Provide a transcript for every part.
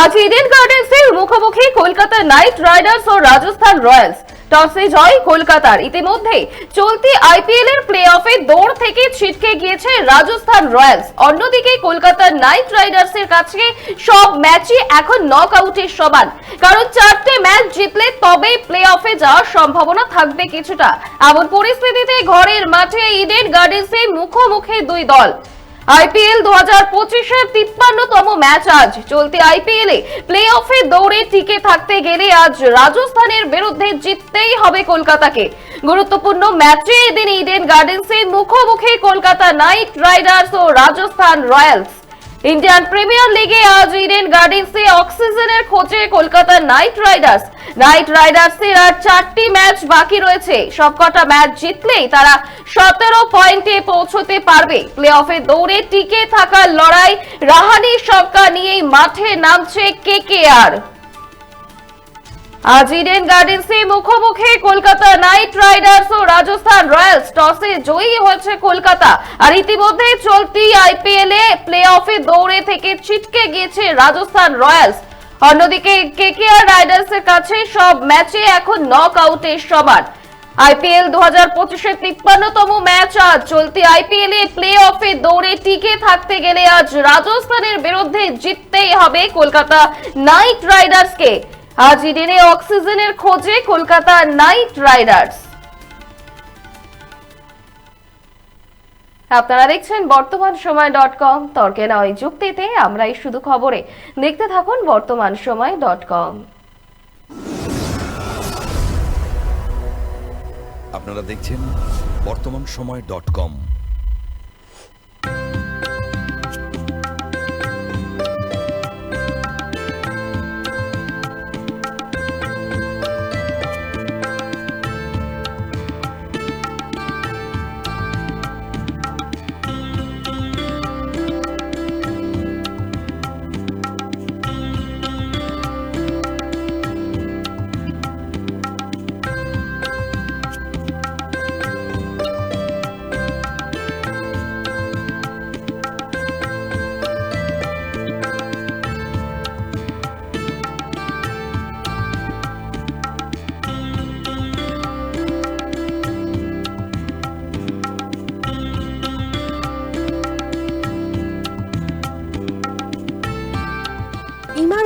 আজ ইডেন গার্ডেন্সের মুখোমুখি কলকাতা নাইট রাইডার্স ও রাজস্থান রয়্যালস। টসে জয় কলকাতার। ইতিমধ্যে চলতি আইপিএল এর প্লে অফে দৌড় থেকে ছিটকে গিয়েছে রাজস্থান রয়্যালস। অন্যদিকে কলকাতা নাইট রাইডার্স এর কাছে সব ম্যাচই এখন নক আউটের সমান। কারণ চারটে ম্যাচ জিতলে তবেই প্লে অফে যাওয়ার সম্ভাবনা থাকবে কিছুটা। এমন পরিস্থিতিতে ঘরের মাঠে ইডেন গার্ডেন্সে মুখোমুখি দুই দল। আইপিএল দু হাজার পঁচিশের তিপ্পান্নতম ম্যাচ আজ। চলতি আইপিএল এ প্লে অফে দৌড়ে টিকে থাকতে গেলে আজ রাজস্থানের বিরুদ্ধে জিততেই হবে কলকাতাকে। গুরুত্বপূর্ণ ম্যাচে এদিন ইডেন গার্ডেন্সে মুখোমুখি কলকাতা নাইট রাইডার্স ও রাজস্থান রয়্যালস। ইন্ডিয়ান প্রিমিয়ার লিগে আজ ইডেন গার্ডেন্সে অক্সিজেনের খোঁজে কলকাতা নাইট রাইডার্স নাইট রাইডার্সের আর চারটি ম্যাচ বাকি রয়েছে। সবকটা ম্যাচ জিতলেই তারা সতেরো পয়েন্টে পৌঁছতে পারবে। প্লে অফে দৌড়ে টিকে থাকার লড়াই রাহানি সংখ্যা নিয়েই মাঠে নামছে কে কে আর। আজ ইডেন গার্ডেন্সে মুখোমুখি কলকাতা নাইট রাইডার্স ও রাজস্থান রয়্যালস। টসে জয়ী হয়েছে কলকাতা। আর ইতিমধ্যে চলতি আইপিএল এ প্লে অফে দৌড়ে থেকে ছিটকে গিয়েছে রাজস্থান রয়্যালস। অন্যদিকে কেকেআর রাইডার্স এর কাছে সব ম্যাচে এখন নক আউটের সমান আইপিএল দু হাজার পঁচিশের তিপ্পান্নতম ম্যাচ আজ। চলতি আইপিএল এ প্লে অফে দৌড়ে টিকে থাকতে গেলে আজ রাজস্থানের বিরুদ্ধে জিততেই হবে কলকাতা নাইট রাইডার্সকে। আজ ইডেনে অক্সিজেনের খোঁজে কলকাতা নাইট রাইডার্স। আপনারা দেখছেন বর্তমান সময় ডট কম। তর্কে নয় যুক্তিতে আমরা এই শুধু খবরে। দেখতে থাকুন বর্তমান সময় ডট কম। আপনারা দেখছেন বর্তমান সময় ডট কম।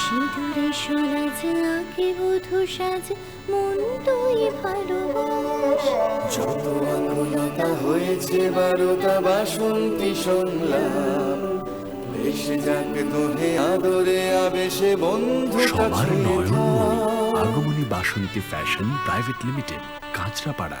সিঁদুরে সরাজ আঁকে বধু সাজ মন তুই ভালোবাস। যত আকুলতা হয়েছে বারোটা বাসন্তী সংলাপ ভেসে যাক তোহে আদরে আবেশে বন্ধু সবার নয়নমণি আগমনী Basanti fashion private limited Kanchrapara.